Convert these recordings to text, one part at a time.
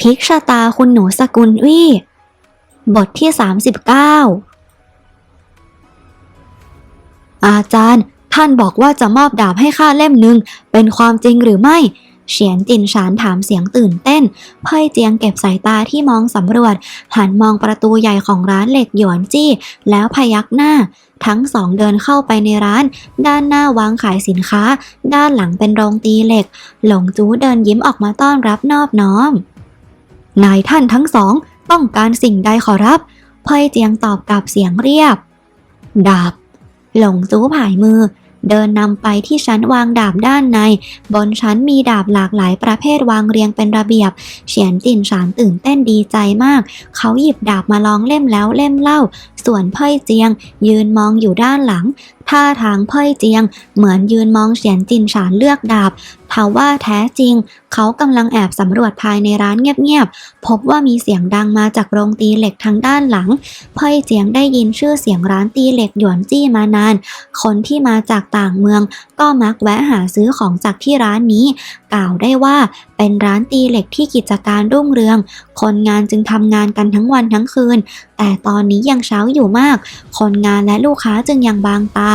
พิกชะตาคุณหนูสกุลวี่ บทที่ 39 อาจารย์ ท่านบอกว่าจะมอบดาบให้ข้าเล่มหนึ่งเป็นความจริงหรือไม่ เฉียนจินฉานถามเสียงตื่นเต้นเพ่ยเจียงเก็บสายตาที่มองสำรวจ หันมองประตูใหญ่ของร้านเหล็กหยวนจี้ แล้วพยักหน้า ทั้งสองเดินเข้าไปในร้าน ด้านหน้าวางขายสินค้า ด้านหลังเป็นโรงตีเหล็ก หลงจูเดินยิ้มออกมาต้อนรับนอบน้อม นายท่านทั้งสองต้องการสิ่งใดขอรับเพ่ยเจียงตอบกับเสียงเรียบ ดาบ หลงจูผายมือ เดินนำไปที่ชั้นวางดาบด้านใน บนชั้นมีดาบหลากหลายประเภทวางเรียงเป็นระเบียบ เฉียนจินฉานตื่นเต้นดีใจมาก เขาหยิบดาบมาลองเล่มแล้วเล่มเล่า ส่วนเพ่ยเจียงยืนมองอยู่ด้านหลังท่าทางเพ่ยเจียง เหมือนยืนมองเฉียนจินฉานเลือกดาบทว่าแท้จริง เขากำลังแอบสำรวจภายในร้านเงียบๆ พบว่ามีเสียงดังมาจากโรงตีเหล็กทางด้านหลัง เพ่ยเจียงได้ยินชื่อเสียงร้านตีเหล็กหยวนจี้มานาน คนที่มาจากต่างเมือง ก็มักแวะหาซื้อของจากที่ร้านนี้ กล่าวได้ว่า เป็นร้านตีเหล็กที่กิจการรุ่งเรือง คนงานจึงทำงานกันทั้งวันทั้งคืน แต่ตอนนี้ยังเช้าอยู่มาก คนงานและลูกค้าจึงยังบางตา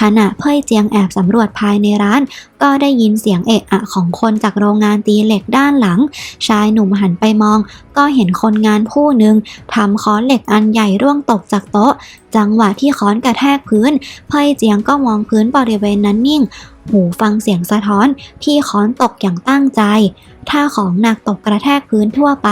ขณะเพ่ยเจียงแอบสำรวจภายในร้าน ก็ได้ยินเสียงเอะอะของคนจากโรงงานตีเหล็กด้านหลัง ชายหนุ่มหันไปมอง ก็เห็นคนงานผู้หนึ่งทำค้อนเหล็กอันใหญ่ร่วงตกจากโต๊ะ จังหวะที่ค้อนกระแทกพื้น เพ่ยเจียงก็มองพื้นบริเวณนั้นนิ่ง หูฟังเสียงสะท้อนที่ค้อนตกอย่างตั้งใจ ถ้าของหนักตกกระแทกพื้นทั่วไป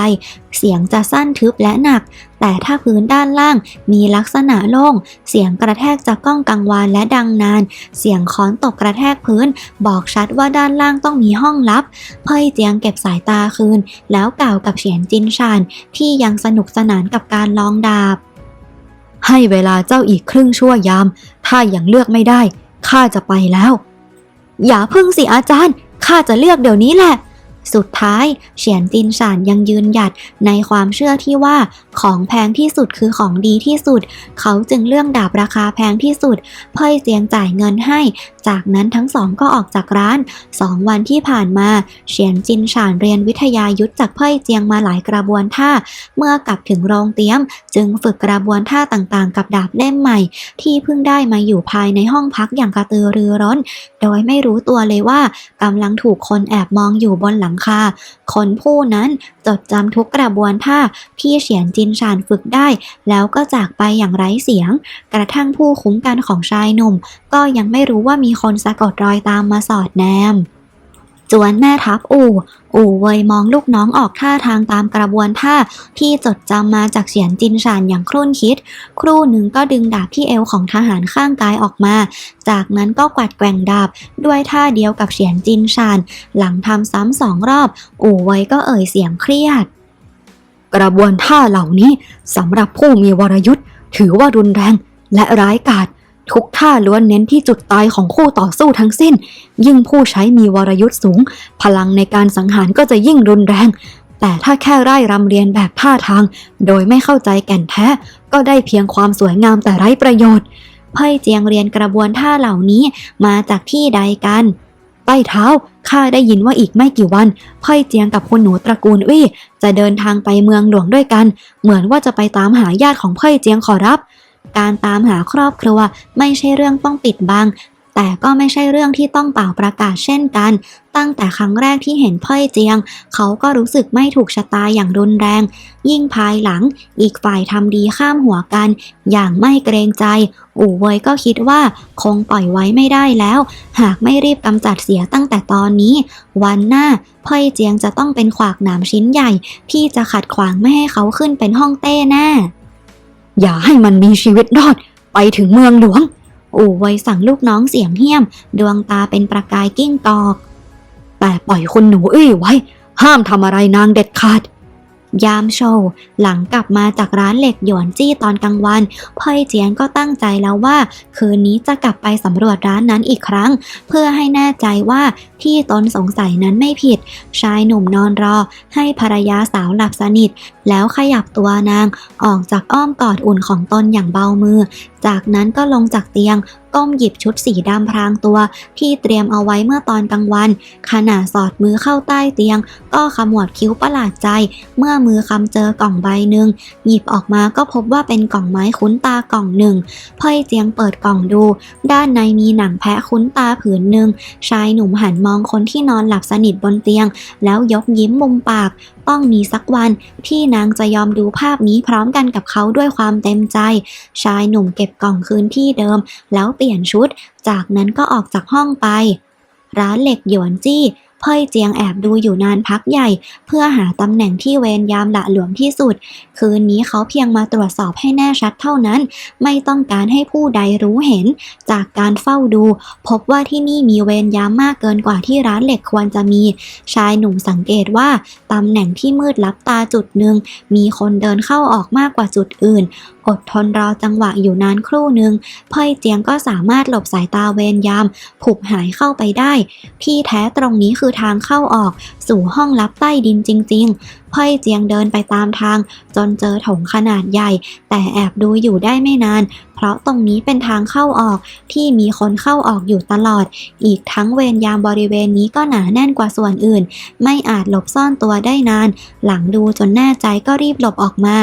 เสียงจะสั้นทึบและหนัก แต่ถ้าพื้นด้านล่างมีลักษณะโล่ง เสียงกระแทกจะก้องกังวานและดังนาน เสียงค้อนตกกระแทกพื้น บอกชัดว่าด้านล่างต้องมีห้องลับ เพ่ยเจียงเก็บสายตาคืน แล้วกล่าวกับเฉียนจินชานที่ยังสนุกสนานกับการลองดาบ ให้เวลาเจ้าอีกครึ่งชั่วยาม ถ้ายังเลือกไม่ได้ข้าจะไปแล้ว อย่าพึ่งสิอาจารย์ ข้าจะเลือกเดี๋ยวนี้แหละ สุดท้ายเฉียนตินสานยังยืนหยัดในความเชื่อที่ว่า ของแพงที่สุดคือของดีที่สุด เขาจึงเลือกดาบราคาแพงที่สุด เพ่ยเสียงจ่ายเงินให้ จากนั้นทั้งสองก็ออกจากร้านสองวันที่ผ่านมาเฉียนจินฉานเรียนวิทยายุทธจากเพ่ยเจียงมาหลายกระบวนท่า เมื่อกลับถึงโรงเตรียม จึงฝึกกระบวนท่าต่างๆ กับดาบเล่มใหม่ ที่เพิ่งได้มาอยู่ภายในห้องพักอย่างกระตือรือร้น โดยไม่รู้ตัวเลยว่ากำลังถูกคนแอบมองอยู่บนหลังคา คนผู้นั้นจดจำทุกกระบวนท่าที่เฉียนจินชานฝึกได้ แล้วก็จากไปอย่างไร้เสียง กระทั่งผู้คุ้มกันของชายหนุ่ม ก็ยังไม่รู้ว่ามีคนสะกดรอยตามมาสอดแนมจวนแม่ทัพอู่ อู่เวยมองลูกน้องออกท่าทางตามกระบวนท่าที่จดจำมาจากเฉียนจินชานอย่างครุ่นคิด ครู่หนึ่งก็ดึงดาบที่เอวของทหารข้างกายออกมา จากนั้นก็กวัดแกว่งดาบด้วยท่าเดียวกับเฉียนจินชาน หลังทำซ้ำสองรอบ อู่เวยก็เอ่ยเสียงเครียด กระบวนท่าเหล่านี้สำหรับผู้มีวรยุทธ์ถือว่ารุนแรงและร้ายกาจทุกท่าล้วนเน้นที่จุดตายของคู่ต่อสู้ทั้งสิ้น ยิ่งผู้ใช้มีวรยุทธ์สูง พลังในการสังหารก็จะยิ่งรุนแรง แต่ถ้าแค่ไร่รำเรียนแบบท่าทาง โดยไม่เข้าใจแก่นแท้ ก็ได้เพียงความสวยงามแต่ไร้ประโยชน์เพ่ยเจียงเรียนกระบวนท่าเหล่านี้มาจากที่ใดกัน ต้เท้า ข้าได้ยินว่าอีกไม่กี่วันเพ่ยเจียงกับคุณหนูตระกูลวี่จะเดินทางไปเมืองหลวงด้วยกัน เหมือนว่าจะไปตามหาญาติของเพ่ยเจียงขอรับ การตามหาครอบครัวไม่ใช่เรื่องต้องปิดบัง แต่ก็ไม่ใช่เรื่องที่ต้องเป่าประกาศเช่นกัน ตั้งแต่ครั้งแรกที่เห็นพ่อยเจียง เขาก็รู้สึกไม่ถูกชะตาอย่างรุนแรง ยิ่งภายหลัง อีกฝ่ายทำดีข้ามหัวกัน อย่างไม่เกรงใจ อู่เวยก็คิดว่าคงปล่อยไว้ไม่ได้แล้ว หากไม่รีบกำจัดเสียตั้งแต่ตอนนี้ วันหน้าพ่อยเจียงจะต้องเป็นขวากหนามชิ้นใหญ่ ที่จะขัดขวางไม่ให้เขาขึ้นเป็นห้องเต้แน่อย่าให้มันมีชีวิตรอด ไปถึงเมืองหลวง อู่ไวยสั่งลูกน้องเสียงเหี้ยม ดวงตาเป็นประกายกิ้งกอก แต่ปล่อยคุณหนูอื้อไว้ ห้ามทำอะไรนางเด็ดขาด ยามโชว์หลังกลับมาจากร้านเหล็กหยวนจี้ตอนกลางวันพ่ยเจียนก็ตั้งใจแล้วว่า คืนนี้จะกลับไปสำรวจร้านนั้นอีกครั้ง เพื่อให้แน่ใจว่าที่ตนสงสัยนั้นไม่ผิด ชายหนุ่มนอนรอ ให้ภรรยาสาวหลับสนิท แล้วขยับตัวนางออกจากอ้อมกอดอุ่นของตนอย่างเบามือจากนั้นก็ลงจากเตียง ก้มหยิบชุดสีดำพรางตัว ที่เตรียมเอาไว้เมื่อตอนกลางวัน ขณะสอดมือเข้าใต้เตียง ก็ขมวดคิ้วประหลาดใจ เมื่อมือคำเจอกล่องใบหนึ่ง หยิบออกมาก็พบว่าเป็นกล่องไม้คุ้นตากล่องหนึ่งพ่อยเจียงเปิดกล่องดู ด้านในมีหนังแพะคุ้นตาผืนหนึ่งชายหนุ่มหันมองคนที่นอนหลับสนิทบนเตียง แล้วยกยิ้มมุมปาก ต้องมีสักวันที่นางจะยอมดูภาพนี้พร้อมกันกับเขาด้วยความเต็มใจ ชายหนุ่มเก็บกล่องคืนที่เดิม แล้วเปลี่ยนชุด จากนั้นก็ออกจากห้องไป ร้านเหล็กหยวนจี้ เพ่ยเจียงแอบดูอยู่นานพักใหญ่ เพื่อหาตำแหน่งที่เวรยามละหลวมที่สุด คืนนี้เขาเพียงมาตรวจสอบให้แน่ชัดเท่านั้น ไม่ต้องการให้ผู้ใดรู้เห็น จากการเฝ้าดู พบว่าที่นี่มีเวรยามมากเกินกว่าที่ร้านเหล็กควรจะมี ชายหนุ่มสังเกตว่าตำแหน่งที่มืดลับตาจุดหนึ่งมีคนเดินเข้าออกมากกว่าจุดอื่นอดทนรอจังหวะอยู่นานครู่หนึ่งเพ่ยเจียงก็สามารถหลบสายตาเวรยาม ผุบหายเข้าไปได้ที่แท้ตรงนี้คือทางเข้าออกสู่ห้องลับใต้ดินจริง ๆเพ่ยเจียงเดินไปตามทาง จนเจอถงขนาดใหญ่ แต่แอบดูอยู่ได้ไม่นาน เพราะตรงนี้เป็นทางเข้าออกที่มีคนเข้าออกอยู่ตลอด อีกทั้งเวรยามบริเวณนี้ก็หนาแน่นกว่าส่วนอื่น ไม่อาจหลบซ่อนตัวได้นาน หลังดูจนแน่ใจก็รีบหลบออกมา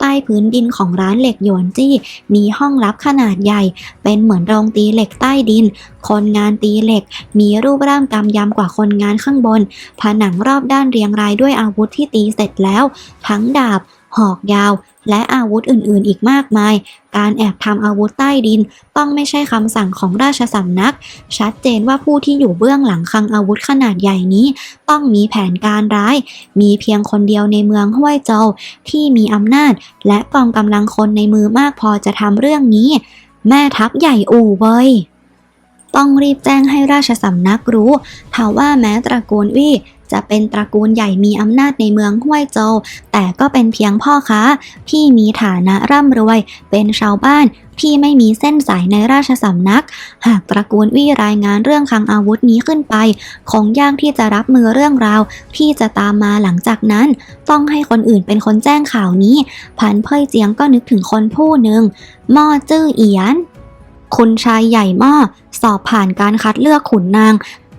ใต้พื้นดินของร้านเหล็กหยวนจี้ มีห้องลับขนาดใหญ่ เป็นเหมือนโรงตีเหล็กใต้ดิน คนงานตีเหล็ก มีรูปร่างกำยำกว่าคนงานข้างบน ผนังรอบด้านเรียงรายด้วยอาวุธที่ตีเสร็จแล้ว ทั้งดาบ หอกยาว และอาวุธอื่นๆ อีกมากมาย การแอบทำอาวุธใต้ดิน ต้องไม่ใช่คำสั่งของราชสำนัก ชัดเจนว่าผู้ที่อยู่เบื้องหลังคลังอาวุธขนาดใหญ่นี้ ต้องมีแผนการร้าย มีเพียงคนเดียวในเมืองห้วยโจวที่มีอำนาจ และกองกำลังคนในมือมากพอจะทำเรื่องนี้ แม่ทัพใหญ่อู่เว้ยต้องรีบแจ้งให้ราชสำนักรู้ถ้าว่าแม้ตระกูลวี่ จะเป็นตระกูลใหญ่มีอำนาจในเมืองห้วยโจวแต่ก็เป็นเพียงพ่อค้าที่มีฐานะร่ำรวย เป็นชาวบ้านที่ไม่มีเส้นสายในราชสำนัก หากตระกูลวี่รายงานเรื่องคลังอาวุธนี้ขึ้นไป คงยากที่จะรับมือเรื่องราว ที่จะตามมาหลังจากนั้น ต้องให้คนอื่นเป็นคนแจ้งข่าวนี้ พันเพ่ยเจียงก็นึกถึงคนผู้หนึ่งหม่อจื้อเอียนคุณชายใหญ่หม้อสอบผ่านการคัดเลือกขุนนาง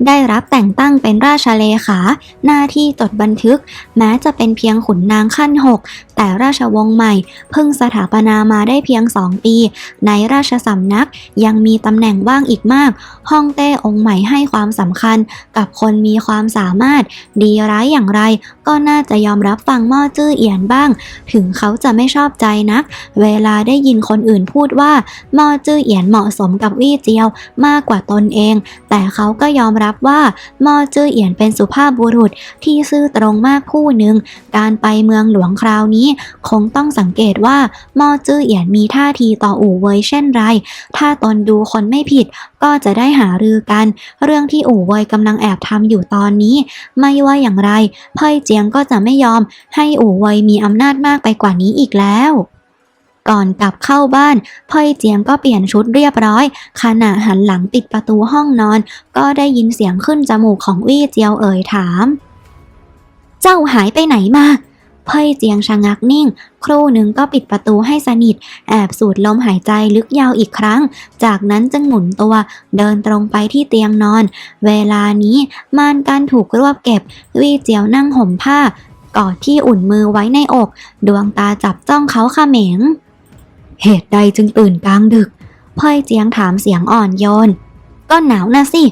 ได้รับแต่งตั้งเป็นราชเลขา หน้าที่จดบันทึก แม้จะเป็นเพียงขุนนางขั้นหกแต่ราชวงศ์ใหม่เพิ่งสถาปนามาได้เพียงสองปี ในราชสำนักยังมีตำแหน่งว่างอีกมากฮ่องเต้องค์ใหม่ให้ความสำคัญ กับคนมีความสามารถ ดีร้ายอย่างไร ก็น่าจะยอมรับฟังม่อจื้อเอียนบ้าง ถึงเขาจะไม่ชอบใจนัก เวลาได้ยินคนอื่นพูดว่าม่อจื้อเอียนเหมาะสมกับวี่เจียวมากกว่าตนเอง แต่เขาก็ยอมรับว่าม่อจื้อเอียนเป็นสุภาพบุรุษที่ซื่อตรงมากผู้หนึ่ง การไปเมืองหลวงคราวนี้คงต้องสังเกตว่าม่อจื้อเอียนมีท่าทีต่ออู่เวยเช่นไร ถ้าตนดูคนไม่ผิดก็จะได้หารือกัน เรื่องที่อู่เวยกำลังแอบทำอยู่ตอนนี้ ไม่ว่าอย่างไรเพ่ยเจียงก็จะไม่ยอม ให้อู่เวยมีอำนาจมากไปกว่านี้อีกแล้วก่อนกลับเข้าบ้านเพ่ยเจียงก็เปลี่ยนชุดเรียบร้อย ขณะหันหลังปิดประตูห้องนอน ก็ได้ยินเสียงขึ้นจมูกของวี่เจียวเอ่ยถาม เจ้าหายไปไหนมา เพ่ยเจียงชะงักนิ่ง ครู่หนึ่งก็ปิดประตูให้สนิท แอบสูดลมหายใจลึกยาวอีกครั้ง จากนั้นจึงหมุนตัว เดินตรงไปที่เตียงนอน เวลานี้ม่านการถูกรวบเก็บ วี่เจียวนั่งห่มผ้ากอดที่อุ่นมือไว้ในอก ดวงตาจับจ้องเขาเขมง เหตุใดจึงตื่นกลางดึก เพ่ยเจียงถามเสียงอ่อนโยน ก็หนาวนะสิ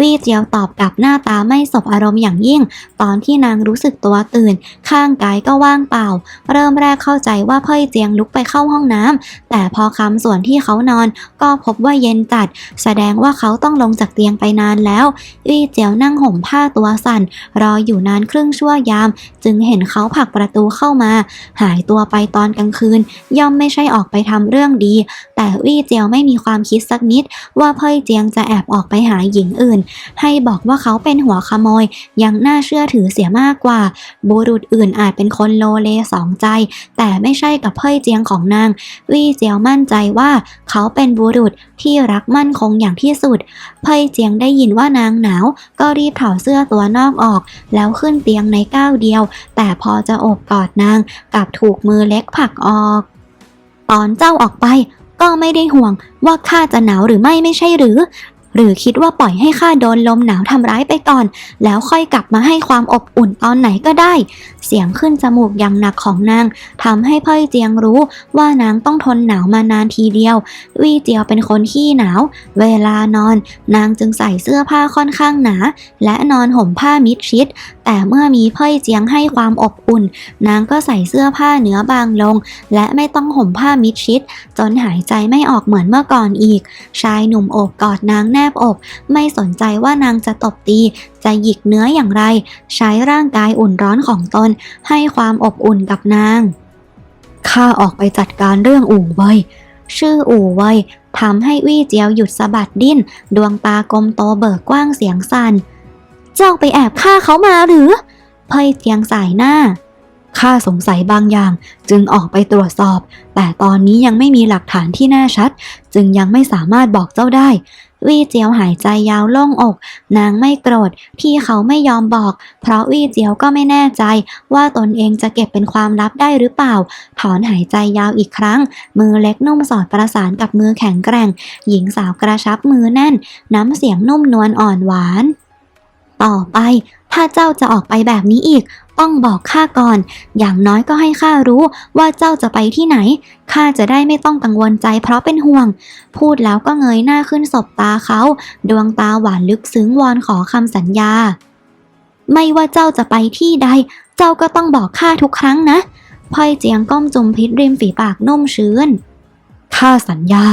วี่เจียวตอบกลับหน้าตาไม่สบอารมณ์อย่างยิ่ง ตอนที่นางรู้สึกตัวตื่น ข้างกายก็ว่างเปล่า เริ่มแรกเข้าใจว่าเพ่ยเจียงลุกไปเข้าห้องน้ำแต่พอคำส่วนที่เขานอน ก็พบว่าเย็นจัด แสดงว่าเขาต้องลงจากเตียงไปนานแล้ววี่เจียวนั่งห่มผ้าตัวสั่น รออยู่นานครึ่งชั่วยาม จึงเห็นเขาผลักประตูเข้ามา หายตัวไปตอนกลางคืน ย่อมไม่ใช่ออกไปทำเรื่องดี แต่วี่เจียวไม่มีความคิดสักนิด ว่าเพ่ยเจียงจะแอบออกไปหาหญิงอื่นให้บอกว่าเขาเป็นหัวขโมย ยังน่าเชื่อถือเสียมากกว่า บุรุษอื่นอาจเป็นคนโลเลสองใจ แต่ไม่ใช่กับเพ่ยเจียงของนาง วี่เจียวมั่นใจว่าเขาเป็นบุรุษที่รักมั่นคงอย่างที่สุด เพ่ยเจียงได้ยินว่านางหนาว ก็รีบถอดเสื้อตัวนอกออก แล้วขึ้นเตียงในก้าวเดียว แต่พอจะโอบกอดนางกลับถูกมือเล็กผลักออก ตอนเจ้าออกไปก็ไม่ได้ห่วงว่าข้าจะหนาวหรือไม่ไม่ใช่หรือ หรือคิดว่าปล่อยให้ข้าโดนลมหนาวทำร้ายไปก่อน แล้วค่อยกลับมาให้ความอบอุ่นตอนไหนก็ได้ เสียงขึ้นจมูกอย่างหนักของนางทำให้เพ่ยเจียงรู้ว่านางต้องทนหนาวมานานทีเดียว วี่เจียวเป็นคนขี้หนาว เวลานอน นางจึงใส่เสื้อผ้าค่อนข้างหนา และนอนห่มผ้ามิดชิด แต่เมื่อมีเพ่ยเจียงให้ความอบอุ่น นางก็ใส่เสื้อผ้าเนื้อบางลง และไม่ต้องห่มผ้ามิดชิด จนหายใจไม่ออกเหมือนเมื่อก่อนอีก ชายหนุ่มโอบกอดนางแนบอก ไม่สนใจว่านางจะตบตี จะหยิกเนื้ออย่างไร ใช้ร่างกายอุ่นร้อนของตน ให้ความอบอุ่นกับนาง ข้าออกไปจัดการเรื่องอู่เว่ยชื่ออู่เว่ยทำให้วี่เจียวหยุดสะบัดดิ้น ดวงตากลมโตเบิกกว้างเสียงสั่น เจ้าไปแอบฆ่าเขามาหรือ เพ่ยเจียงสายหน้า ข้าสงสัยบางอย่าง จึงออกไปตรวจสอบ แต่ตอนนี้ยังไม่มีหลักฐานที่แน่ชัด จึงยังไม่สามารถบอกเจ้าได้ วี่เจียวหายใจยาวโล่งอก นางไม่โกรธที่เขาไม่ยอมบอก เพราะวี่เจียวก็ไม่แน่ใจ ว่าตนเองจะเก็บเป็นความลับได้หรือเปล่า ถอนหายใจยาวอีกครั้ง มือเล็กนุ่มสอดประสานกับมือแข็งแกร่ง หญิงสาวกระชับมือแน่น น้ำเสียงนุ่มนวลอ่อนหวาน ต่อไปถ้าเจ้าจะออกไปแบบนี้อีก ต้องบอกข้าก่อน อย่างน้อยก็ให้ข้ารู้ว่าเจ้าจะไปที่ไหน ข้าจะได้ไม่ต้องกังวลใจเพราะเป็นห่วง พูดแล้วก็เงยหน้าขึ้นสบตาเขา ดวงตาหวานลึกซึ้งวอนขอคำสัญญา ไม่ว่าเจ้าจะไปที่ใด เจ้าก็ต้องบอกข้าทุกครั้งนะพลอยเจียงก้มจุมพิษริมฝีปากนุ่มชื้นข้าสัญญา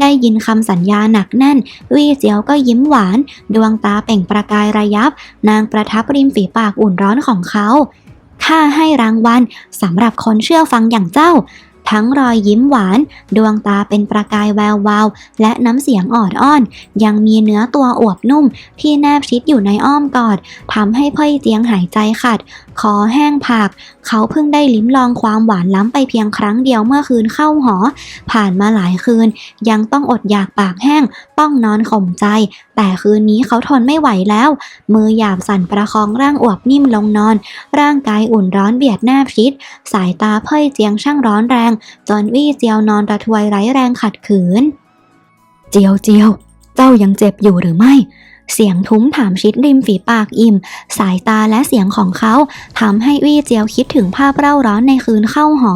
ได้ยินคำสัญญาหนักแน่น วี่เจียวก็ยิ้มหวาน ดวงตาเป่งประกายระยับ นางประทับริมฝีปากอุ่นร้อนของเขาข้าให้รางวัลสำหรับคนเชื่อฟังอย่างเจ้า ทั้งรอยยิ้มหวาน ดวงตาเป็นประกายแวววาว และน้ำเสียงอ่อนอ้อน ยังมีเนื้อตัวอวบนุ่ม ที่แนบชิดอยู่ในอ้อมกอดทำให้พ่ยเจียงหายใจขัด คอแห้งผาก เขาเพิ่งได้ลิ้มลองความหวานล้ำไปเพียงครั้งเดียวเมื่อคืนเข้าหอ ผ่านมาหลายคืน ยังต้องอดอยากปากแห้ง ต้องนอนข่มใจ แต่คืนนี้เขาทนไม่ไหวแล้ว มือหยาบสั่นประคองร่างอวบนิ่มลงนอน ร่างกายอุ่นร้อนเบียดหน้าพิษ สายตาเพ่ยเจียงช่างร้อนแรง จนวี่เจียวนอนระทวยไร้แรงขัดขืน เจียวเจียว เจ้ายังเจ็บอยู่หรือไม่ เสียงทุ้มถามชิดริมฝีปากอิ่ม สายตาและเสียงของเขาทำให้วี่เจียวคิดถึงภาพเร่าร้อนในคืนเข้าหอ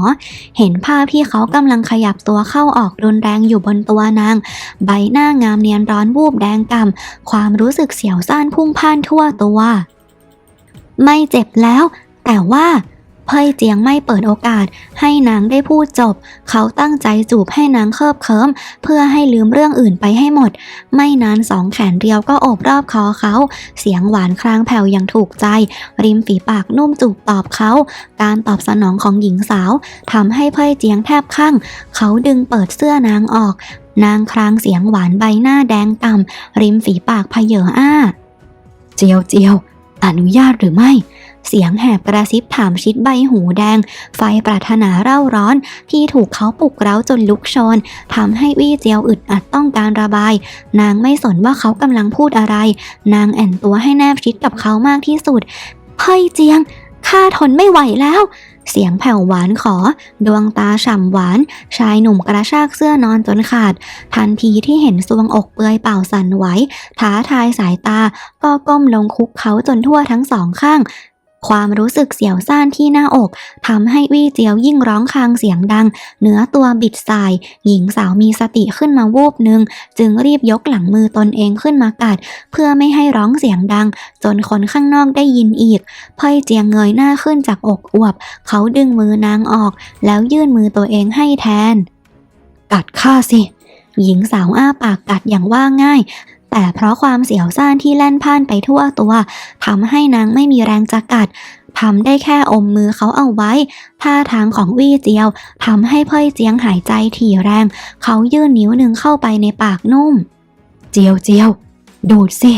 เห็นภาพที่เขากำลังขยับตัวเข้าออกรุนแรงอยู่บนตัวนาง ใบหน้างามเนียนร้อนวูบแดงกำ่ำความรู้สึกเสียวซ่านพุ่งพ่านทั่วตัว ไม่เจ็บแล้ว แต่ว่า เพ่ยเจียงไม่เปิดโอกาส ให้นางได้พูดจบ เขาตั้งใจจูบให้นางเคิบเคิมเพื่อให้ลืมเรื่องอื่นไปให้หมด ไม่นานสองแขนเรียวก็โอบรอบคอเขา เสียงหวานครางแผ่วอย่างถูกใจ ริมฝีปากนุ่มจูบตอบเขา การตอบสนองของหญิงสาวทำให้เพ่ยเจียงแทบข้างเขาดึงเปิดเสื้อนางออก นางครางเสียงหวานใบหน้าแดงก่ำริมฝีปากเพเยออ้า เจียวเจียวอนุญาตหรือไม่ เสียงแหบกระซิบถามชิดใบหูแดง ไฟปรารถนาเร่าร้อน ที่ถูกเขาปลุกเร้าจนลุกชนทำให้วี่เจียวอึดอัดต้องการระบาย นางไม่สนว่าเขากำลังพูดอะไร นางแอนตัวให้แนบชิดกับเขามากที่สุดเฮ้ยเจียงข้าทนไม่ไหวแล้ว เสียงแผ่วหวานขอ ดวงตาฉ่ำหวาน ชายหนุ่มกระชากเสื้อนอนจนขาด ทันทีที่เห็นซวงอกเปือยเป่าสั่นไหวท้าทายสายตา ก็ก้มลงคุกเขาจนทั่วทั้งสองข้าง ความรู้สึกเสียวซ่านที่หน้าอกทำให้วี่เจียวยิ่งร้องคางเสียงดัง เนื้อตัวบิดสาย หญิงสาวมีสติขึ้นมาวูบหนึ่ง จึงรีบยกหลังมือตนเองขึ้นมากัด เพื่อไม่ให้ร้องเสียงดัง จนคนข้างนอกได้ยินอีกเพ่ยเจียงเงยหน้าขึ้นจากอกอวบ เขาดึงมือนางออก แล้วยื่นมือตัวเองให้แทน กัดข้าสิหญิงสาวอ้าปากกัดอย่างว่าง่าย แต่เพราะความเสียวซ่านที่แล่นพ่านไปทั่วตัวทำให้นางไม่มีแรงจะกัดทำได้แค่อมมือเขาเอาไว้ ท่าทางของวี่เจียวทำให้เพ่ยเจียงหายใจถี่แรง เขายื่นนิ้วหนึ่งเข้าไปในปากนุ่ม เจียวเจียว ดูดสิ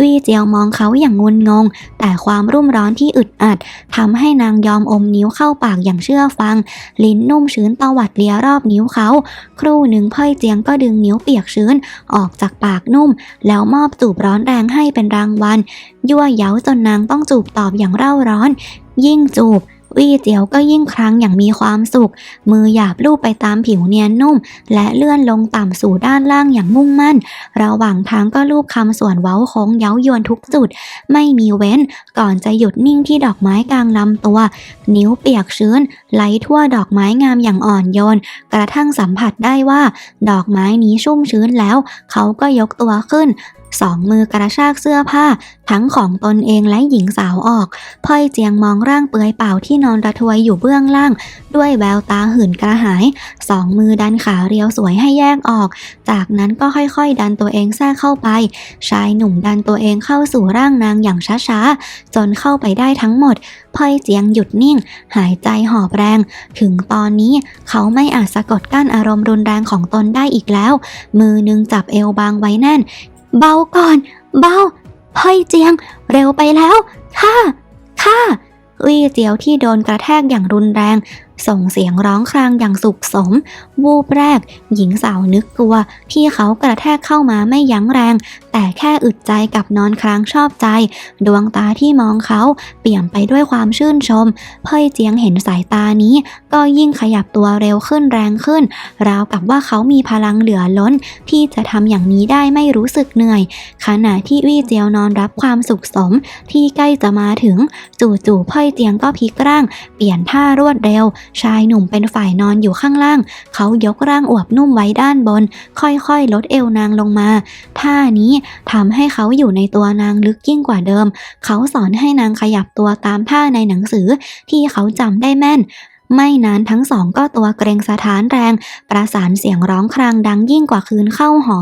วี่เจียวมองเขาอย่างงุนงง แต่ความรุ่มร้อนที่อึดอัดทำให้นางยอมอมนิ้วเข้าปากอย่างเชื่อฟัง ลิ้นนุ่มชื้นตวัดเลียรอบนิ้วเขา ครู่หนึ่งเพ่ยเจียงก็ดึงนิ้วเปียกชื้น ออกจากปากนุ่ม แล้วมอบจูบร้อนแรงให้เป็นรางวัล ยั่วเย้าจนนางต้องจูบตอบอย่างเร่าร้อน ยิ่งจูบ วี่เจียวก็ยิ่งครั้งอย่างมีความสุข มือหยาบลูบไปตามผิวเนียนนุ่ม และเลื่อนลงต่ำสู่ด้านล่างอย่างมุ่งมั่น ระหว่างทางก็ลูบคำส่วนเว้าโค้งเย้ายวนทุกจุด ไม่มีเว้น ก่อนจะหยุดนิ่งที่ดอกไม้กลางลำตัว นิ้วเปียกชื้น ไหลทั่วดอกไม้งามอย่างอ่อนโยน กระทั่งสัมผัสได้ว่า ดอกไม้นี้ชุ่มชื้นแล้ว เขาก็ยกตัวขึ้น สองมือกระชากเสื้อผ้า ทั้งของตนเองและหญิงสาวออกพ่อยเจียงมองร่างเปลือยเปล่าที่นอนระทวยอยู่เบื้องล่าง ด้วยแววตาหื่นกระหาย สองมือดันขาเรียวสวยให้แยกออก จากนั้นก็ค่อยๆ ดันตัวเองแทรกเข้าไป ชายหนุ่มดันตัวเองเข้าสู่ร่างนางอย่างช้าๆ จนเข้าไปได้ทั้งหมดพ่อยเจียงหยุดนิ่ง หายใจหอบแรง ถึงตอนนี้เขาไม่อาจสะกดกั้นอารมณ์รุนแรงของตนได้อีกแล้ว มือหนึงจับเอวบางไว้แน่น เบาก่อน เบาพ่อยเจียง เร็วไปแล้ว ค่ะ ค่ะ วี่เจียวที่โดนกระแทกอย่างรุนแรงส่งเสียงร้องครางอย่างสุขสม วูบแรก หญิงสาวนึกกลัว ที่เขากระแทกเข้ามาไม่ยั้งแรง แต่แค่อึดใจกับนอนครางชอบใจ ดวงตาที่มองเขาเปี่ยมไปด้วยความชื่นชม เพ่ยเจียงเห็นสายตานี้ ก็ยิ่งขยับตัวเร็วขึ้นแรงขึ้น ราวกับว่าเขามีพลังเหลือล้น ที่จะทำอย่างนี้ได้ไม่รู้สึกเหนื่อย ขณะที่วี่เจียวนอนรับความสุขสม ที่ใกล้จะมาถึง จู่ๆเพ่ยเจียงก็พลิกร่าง เปลี่ยนท่ารวดเร็วชายหนุ่มเป็นฝ่ายนอนอยู่ข้างล่าง เขายกร่างอวบนุ่มไว้ด้านบน ค่อยๆ ลดเอวนางลงมา ท่านี้ทำให้เขาอยู่ในตัวนางลึกยิ่งกว่าเดิม เขาสอนให้นางขยับตัวตามท่าในหนังสือที่เขาจำได้แม่น ไม่นานทั้งสองก็ตัวเกรงสะท้านแรง ประสานเสียงร้องครางดังยิ่งกว่าคืนเข้าหอ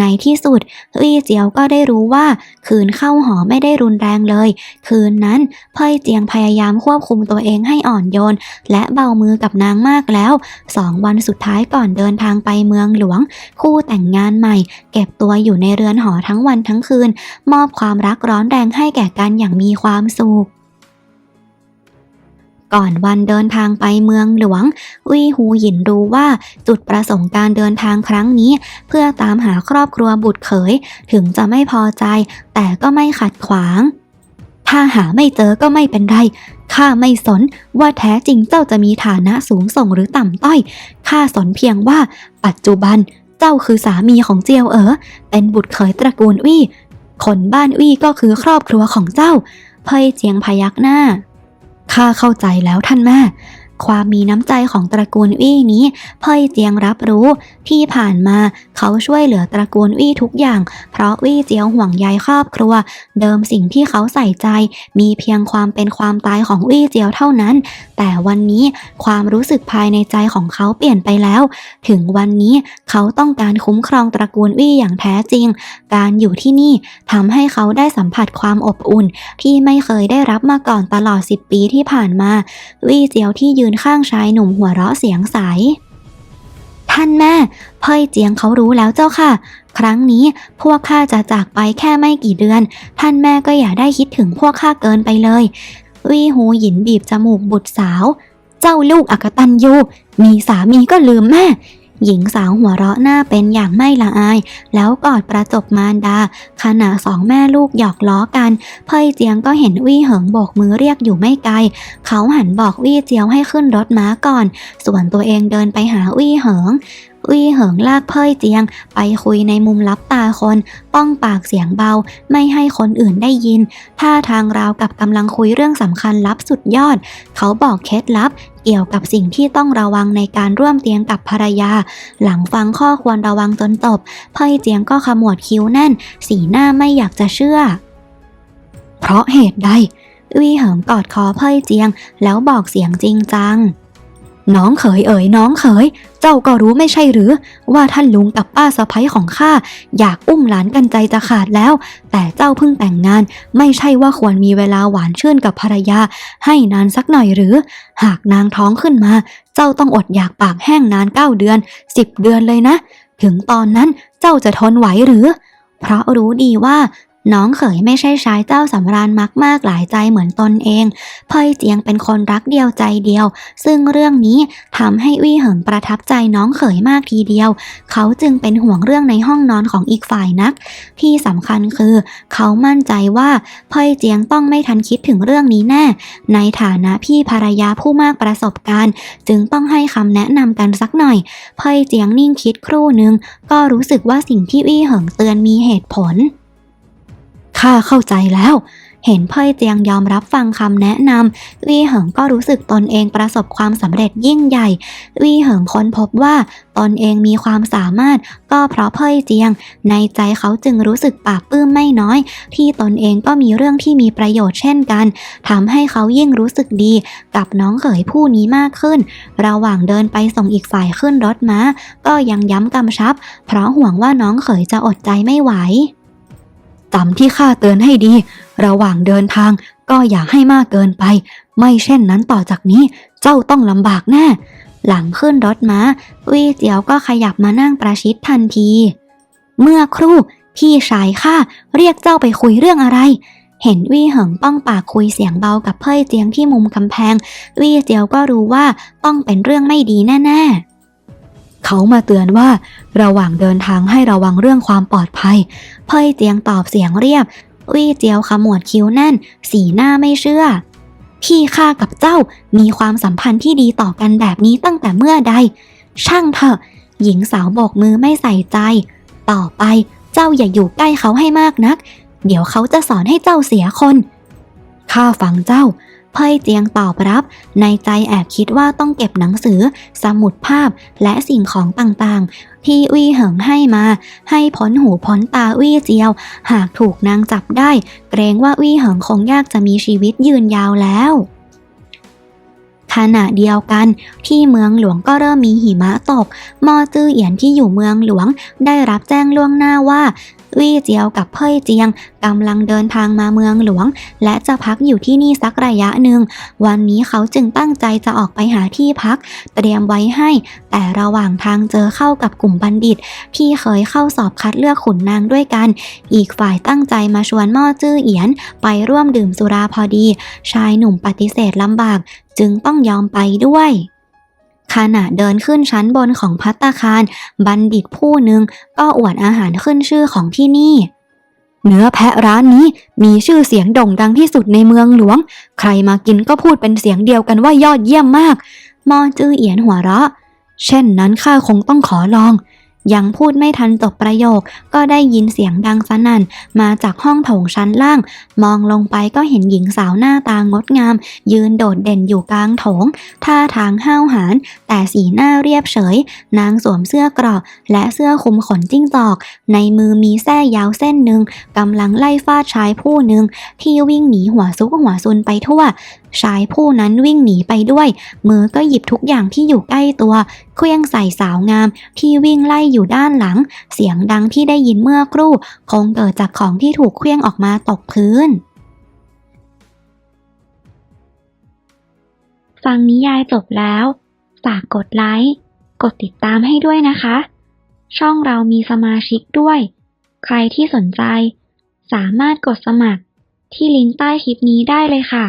ในที่สุดวี่เจียวก็ได้รู้ว่า คืนเข้าหอไม่ได้รุนแรงเลย คืนนั้นเพ่ยเจียงพยายามควบคุมตัวเองให้อ่อนโยน และเบามือกับนางมากแล้วสองวันสุดท้ายก่อนเดินทางไปเมืองหลวง คู่แต่งงานใหม่ เก็บตัวอยู่ในเรือนหอทั้งวันทั้งคืน มอบความรักร้อนแรงให้แก่กันอย่างมีความสุข ก่อนวันเดินทางไปเมืองหลวงวี่ฮูหยินรู้ว่าจุดประสงค์การเดินทางครั้งนี้ เพื่อตามหาครอบครัวบุตรเขย ถึงจะไม่พอใจ แต่ก็ไม่ขัดขวาง ถ้าหาไม่เจอก็ไม่เป็นไรข้าไม่สนว่าแท้จริงเจ้าจะมีฐานะสูงส่งหรือต่ำต้อยข้าสนเพียงว่า ปัจจุบันเจ้าคือสามีของเจียวเอ๋อเป็นบุตรเขยตระกูลวี่คนบ้านวี่ก็คือครอบครัวของเจ้า เพยเจียงพยักหน้า ข้าเข้าใจแล้วท่านแม่ ความมีน้ำใจของตระกูลวี่นี้เพ่ยเจียงรับรู้ที่ผ่านมาเขาช่วยเหลือตระกูลวี่ทุกอย่าง เพราะวี่เจียวห่วงใยครอบครัว เดิมสิ่งที่เขาใส่ใจ มีเพียงความเป็นความตายของวี่เจียวเท่านั้น แต่วันนี้ความรู้สึกภายในใจของเขาเปลี่ยนไปแล้ว ถึงวันนี้เขาต้องการคุ้มครองตระกูลวี่อย่างแท้จริง การอยู่ที่นี่ทำให้เขาได้สัมผัสความอบอุ่น ที่ไม่เคยได้รับมาก่อนตลอด 10 ปีที่ผ่านมาวี่เจียวที่ยืนข้างชายหนุ่มหัวเราะเสียงใส ท่านแม่เพ่ยเจียงเขารู้แล้วเจ้าค่ะ ครั้งนี้พวกข้าจะจากไปแค่ไม่กี่เดือน ท่านแม่ก็อย่าได้คิดถึงพวกข้าเกินไปเลย วีหูหยินบีบจมูกบุตรสาว เจ้าลูกอกตันยูมีสามีก็ลืมแม่ หญิงสาวหัวเราะหน้าเป็นอย่างไม่ละอาย แล้วกอดประจบมารดา ขณะสองแม่ลูกหยอกล้อกัน เพ่ยเจียงก็เห็นวี่เหิงโบกมือเรียกอยู่ไม่ไกล เขาหันบอกวี่เจียวให้ขึ้นรถม้าก่อน ส่วนตัวเองเดินไปหาวี่เหิง วี่เหิงลากเพ่ยเจียง ไปคุยในมุมลับตาคน ป้องปากเสียงเบา ไม่ให้คนอื่นได้ยิน ท่าทางราวกับกำลังคุยเรื่องสำคัญลับสุดยอด เขาบอกเคล็ดลับเกี่ยวกับสิ่งที่ต้องระวังในการร่วมเตียงกับภรรยา หลังฟังข้อควรระวังจนจบเพ่ยเจียงก็ขมวดคิ้วแน่น สีหน้าไม่อยากจะเชื่อ เพราะเหตุใดวี่เหิงกอดคอเพ่ยเจียง แล้วบอกเสียงจริงจัง น้องเขยเอ๋ยน้องเขย เจ้าก็รู้ไม่ใช่หรือ ว่าท่านลุงกับป้าสะพ้ยของข้าอยากอุ้มหลานกันใจจะขาดแล้ว แต่เจ้าเพิ่งแต่งงาน ไม่ใช่ว่าควรมีเวลาหวานชื่นกับภรรยา ให้นานสักหน่อยหรือ หากนางท้องขึ้นมา เจ้าต้องอดอยากปากแห้งนานเก้าเดือนสิบเดือนเลยนะ ถึงตอนนั้นเจ้าจะทนไหวหรือ เพราะรู้ดีว่า น้องเขยไม่ใช่ชายเจ้าสำราญมักมากหลายใจเหมือนตนเองพ่ยเจียงเป็นคนรักเดียวใจเดียว ซึ่งเรื่องนี้ทำให้วี่เหิงประทับใจน้องเขยมากทีเดียว เขาจึงเป็นห่วงเรื่องในห้องนอนของอีกฝ่ายนัก ที่สำคัญคือ เขามั่นใจว่าพ่ยเจียงต้องไม่ทันคิดถึงเรื่องนี้แน่ ในฐานะพี่ภรรยาผู้มากประสบการณ์ จึงต้องให้คำแนะนำกันสักหน่อยพ่ยเจียงนิ่งคิดครู่หนึ่งก็รู้สึกว่าสิ่งที่วี่เหิงเตือนมีเหตุผล ข้าเข้าใจแล้ว เห็นเพ่ยเจียงยอมรับฟังคำแนะนำวี่เหิงก็รู้สึกตนเองประสบความสำเร็จยิ่งใหญ่วี่เหิงค้นพบว่าตนเองมีความสามารถ ก็เพราะเพ่ยเจียง ในใจเขาจึงรู้สึกปาบปลื้มไม่น้อย ที่ตนเองก็มีเรื่องที่มีประโยชน์เช่นกันทำให้เขายิ่งรู้สึกดีกับน้องเขยผู้นี้มากขึ้น ระหว่างเดินไปส่งอีกฝ่ายขึ้นรถม้า ก็ยังย้ำกำชับ เพราะห่วงว่าน้องเขยจะอดใจไม่ไหว จำที่ข้าเตือนให้ดี ระหว่างเดินทางก็อย่าให้มากเกินไป ไม่เช่นนั้นต่อจากนี้เจ้าต้องลำบากแน่ หลังขึ้นรถม้า วี่เจียวก็ขยับมานั่งประชิดทันที เมื่อครู่พี่ชายข้าเรียกเจ้าไปคุยเรื่องอะไร เห็นวี่เหิงป้องปากคุยเสียงเบากับเพ่ยเจียงที่มุมกำแพง วี่เจียวก็รู้ว่าต้องเป็นเรื่องไม่ดีแน่ ๆ เขามาเตือนว่า ระหว่างเดินทางให้ระวังเรื่องความปลอดภัย เพ่ยเจียงตอบเสียงเรียบ วี่เจียวขมวดคิ้วแน่น สีหน้าไม่เชื่อ พี่ข้ากับเจ้ามีความสัมพันธ์ที่ดีต่อกันแบบนี้ตั้งแต่เมื่อใด ช่างเถอะ หญิงสาวโบกมือไม่ใส่ใจ ต่อไปเจ้าอย่าอยู่ใกล้เขาให้มากนัก เดี๋ยวเขาจะสอนให้เจ้าเสียคน ข้าฟังเจ้า เพ่ยเจียงตอบรับ ในใจแอบคิดว่าต้องเก็บหนังสือ สมุดภาพและสิ่งของต่างๆ ที่วี่เหิงให้มา ให้พ้นหูพ้นตาวี่เจียว หากถูกนางจับได้ เกรงว่าวี่เหิงคงยากจะมีชีวิตยืนยาวแล้วขณะเดียวกันที่เมืองหลวงก็เริ่มมีหิมะตก มอจื้อเอียนที่อยู่เมืองหลวงได้รับแจ้งล่วงหน้าว่า วี่เจียวกับเพ่ยเจียงกำลังเดินทางมาเมืองหลวง และจะพักอยู่ที่นี่สักระยะหนึ่ง วันนี้เขาจึงตั้งใจจะออกไปหาที่พัก เตรียมไว้ให้ แต่ระหว่างทางเจอเข้ากับกลุ่มบัณฑิต ที่เคยเข้าสอบคัดเลือกขุนนางด้วยกัน อีกฝ่ายตั้งใจมาชวนม่อจื้อเอียน ไปร่วมดื่มสุราพอดี ชายหนุ่มปฏิเสธลำบาก จึงต้องยอมไปด้วย ขณะเดินขึ้นชั้นบนของพัตตาคาร บัณฑิตผู้หนึ่งก็อวดอาหารขึ้นชื่อของที่นี่ เนื้อแพะร้านนี้มีชื่อเสียงโด่งดังที่สุดในเมืองหลวง ใครมากินก็พูดเป็นเสียงเดียวกันว่ายอดเยี่ยมมาก มอจื้อเอียนหัวเราะ เช่นนั้นข้าคงต้องขอลอง ยังพูดไม่ทันจบประโยค ก็ได้ยินเสียงดังสนั่น มาจากห้องโถงชั้นล่าง มองลงไปก็เห็นหญิงสาวหน้าตางดงาม ยืนโดดเด่นอยู่กลางโถง ท่าทางห้าวหาญแต่สีหน้าเรียบเฉย นางสวมเสื้อเกราะและเสื้อคลุมขนจิ้งจอก ในมือมีแส้ยาวเส้นหนึ่งกำลังไล่ฟาดชายผู้หนึ่งที่วิ่งหนีหัวซุกหัวซุนไปทั่ว ชายผู้นั้นวิ่งหนีไปด้วย มือก็หยิบทุกอย่างที่อยู่ใกล้ตัวเคลื่องใส่สาวงาม ที่วิ่งไล่อยู่ด้านหลัง เสียงดังที่ได้ยินเมื่อครู่ คงเกิดจากของที่ถูกเคลื่องออกมาตกพื้น ฟังนิยายจบแล้วฝากกดไลค์ กดติดตามให้ด้วยนะคะ ช่องเรามีสมาชิกด้วย ใครที่สนใจ สามารถกดสมัครที่ลิงก์ใต้คลิปนี้ได้เลยค่ะ